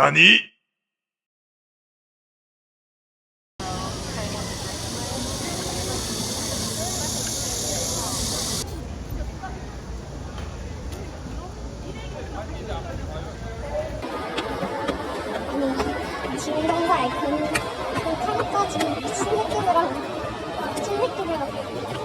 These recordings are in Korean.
나니? 지금 이런 거 알고는 약간 타니까 지금 미친 느낌으로 미친 느낌으로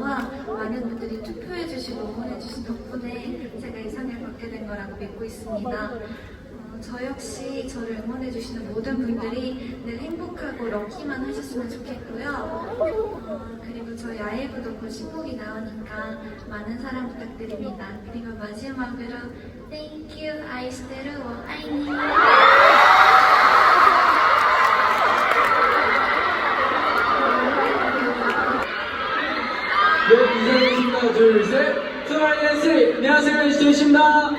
다이너와 많은 분들이 투표해주시고 응원해주신 덕분에 제가 이 상을 받게 된 거라고 믿고 있습니다. 어, 저 역시 저를 응원해주시는 모든 분들이 늘 행복하고 럭키만 하셨으면 좋겠고요. 어, 그리고 저희 아이브도 곧 신곡이 나오니까 많은 사랑 부탁드립니다. 그리고 마지막으로 Thank you, 아이스테르 워 아이니. 네, 인사드리겠습니다. 둘, 셋. 스마일 댄스! 안녕하세요, 이스테이십니다.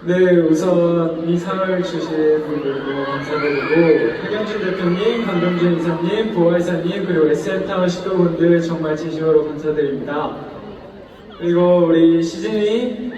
네, 우선 이 상을 주신 분들도 감사드리고, 박영준 대표님, 강동준 이사님, 보아 이사님, 그리고 SM타운 식구분들 정말 진심으로 감사드립니다. 그리고 우리 시즌이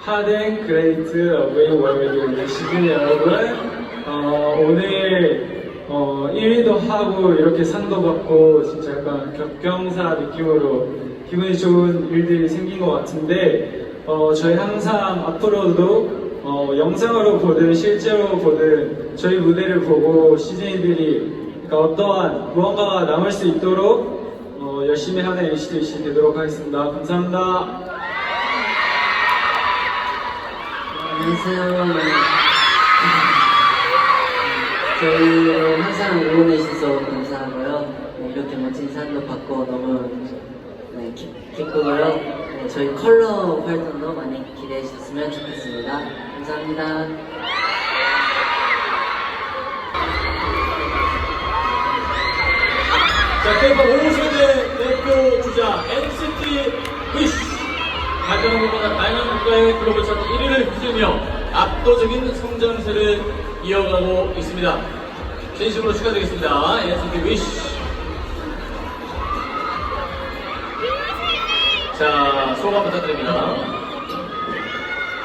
하덴 그레이트 어웨이 월드 시즌 여러분 어, 오늘 어, 1위도 하고 이렇게 상도 받고 진짜 약간 격경사 느낌으로 기분이 좋은 일들이 생긴 것 같은데 어, 저희 항상 앞으로도 어, 영상으로 보든 실제로 보든 저희 무대를 보고 시즌이들이 그러니까 어떠한 무언가가 남을 수 있도록 어, 열심히 하는 NCT 되도록 하겠습니다. 감사합니다. 안녕하세요. 저희를 항상 응원해 주셔서 감사하고요. 네, 이렇게 멋진 상도 받고 너무 네, 기, 기쁘고요. 네, 저희 컬러 활동도 많이 기대해 주셨으면 좋겠습니다. 감사합니다. 자, K-pop 5세대 대표 주자 NCT 위시 발전한 것보다 다양한 국가의 글로벌 차트 1위를 휩쓸며 압도적인 성장세를 이어가고 있습니다. 진심으로 축하드리겠습니다. NCT 위시. 자, 소감 부탁드립니다.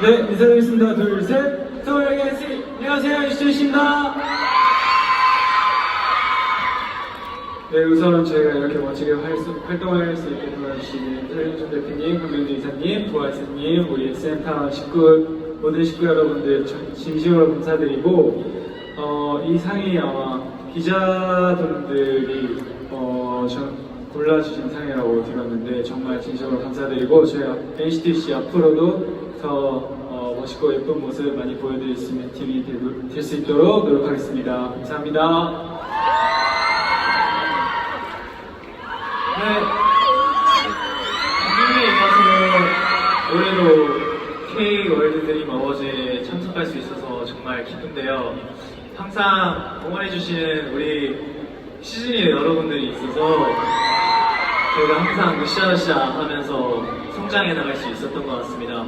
네, 인사드리겠습니다. 둘, 셋. 서울의 NC 안녕하세요. 이슈입니다. 네, 우선 저희가 이렇게 멋지게 활, 활동할 수 있게 도와주신 설윤준 대표님, 황명주 이사님, 부하이사님, 우리 센터 식구, 모든 식구 여러분들 저- 진심으로 감사드리고, 어, 이 상이 아마 기자분들이, 어, 저, 골라주신 상이라고 들었는데, 정말 진심으로 감사드리고, 저희 NCTC 앞으로도 더 어, 멋있고 예쁜 모습 많이 보여드릴 수 있는 팀이 될 수 있도록 노력하겠습니다. 감사합니다. 네. 올해도 K 월드 드림 어워즈에 참석할 수 있어서 정말 기쁜데요. 항상 응원해주시는 우리 시즌이 여러분들이 있어서 저희가 항상 으쌰으쌰 하면서 성장해 나갈 수 있었던 것 같습니다.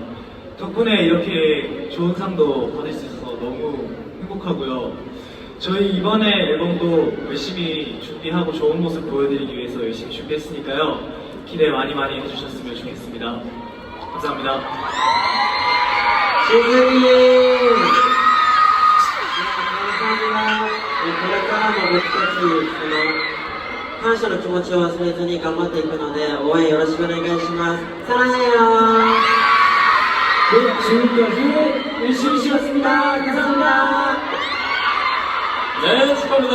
덕분에 이렇게 좋은 상도 받을 수 있어서 너무 행복하고요. 저희 이번에 앨범도 열심히 준비하고 좋은 모습 보여드리기 위해서 열심히 준비했으니까요. 기대 많이 많이 해주셨으면 좋겠습니다. 감사합니다. 신승님! 감사합니다. これからも僕たち、その、感謝の気持ちを忘れずに頑張っていくので、応援よろしくお願いします。サラヘヨ 네, 지금까지 열심히 쉬었습니다. 감사합니다. 네, 축하합니다.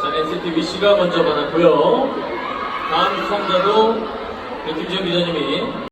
자, NCT 위시가 먼저 받았고요. 다음 수상자도 우리 김지영 기자님이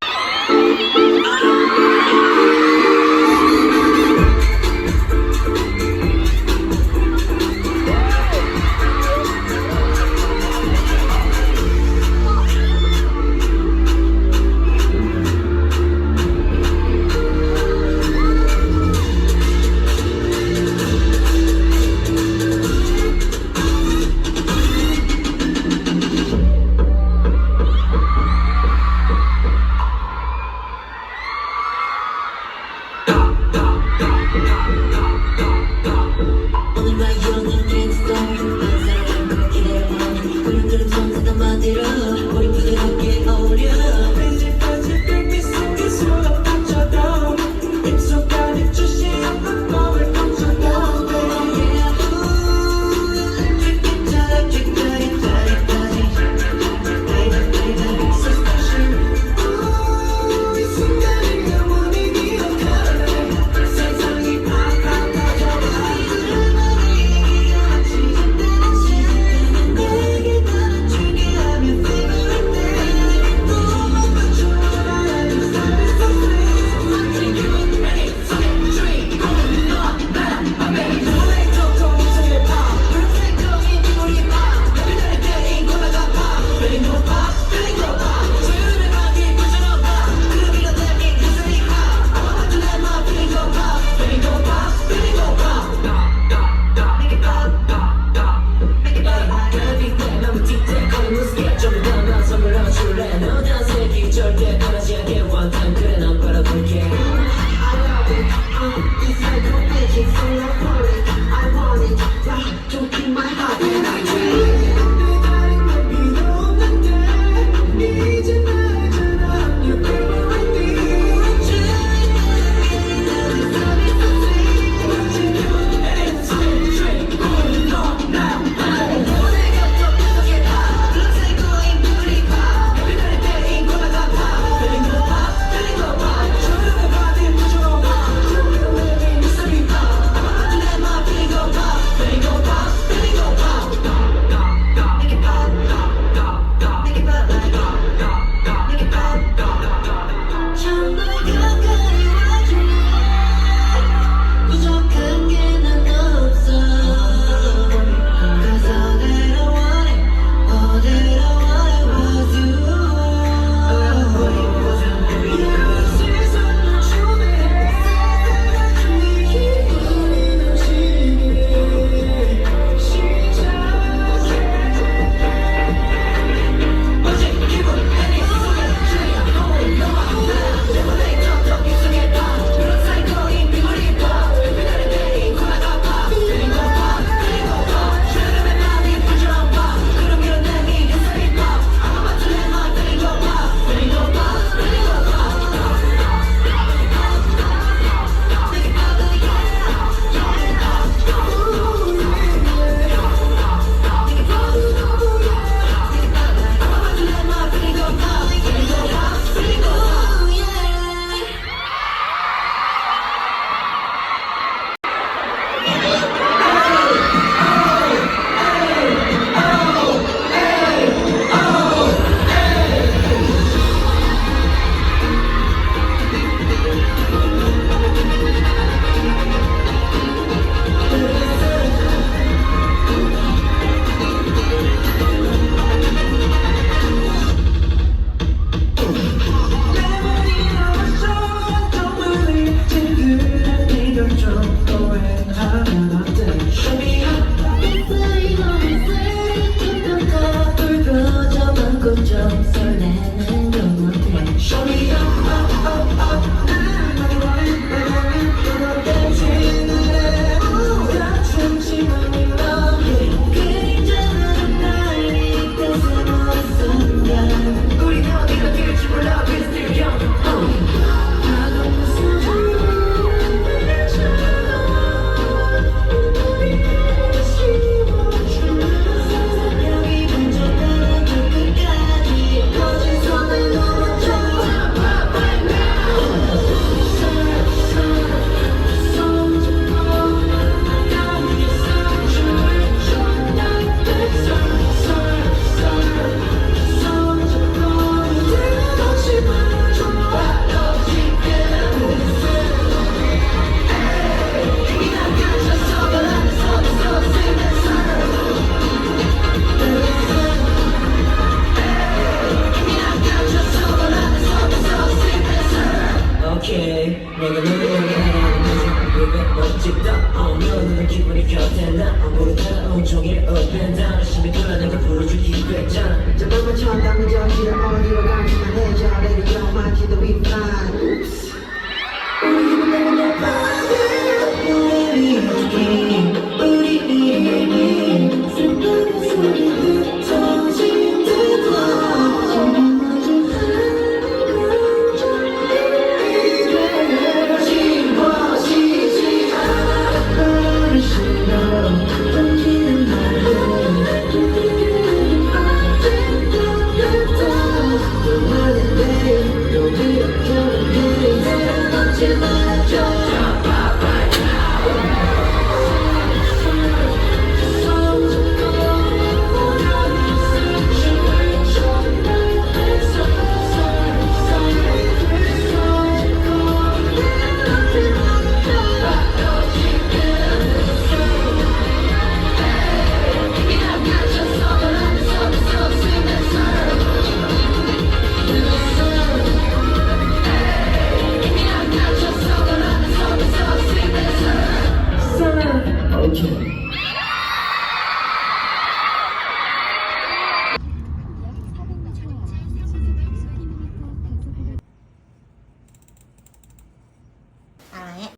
Obrigada. get up and down.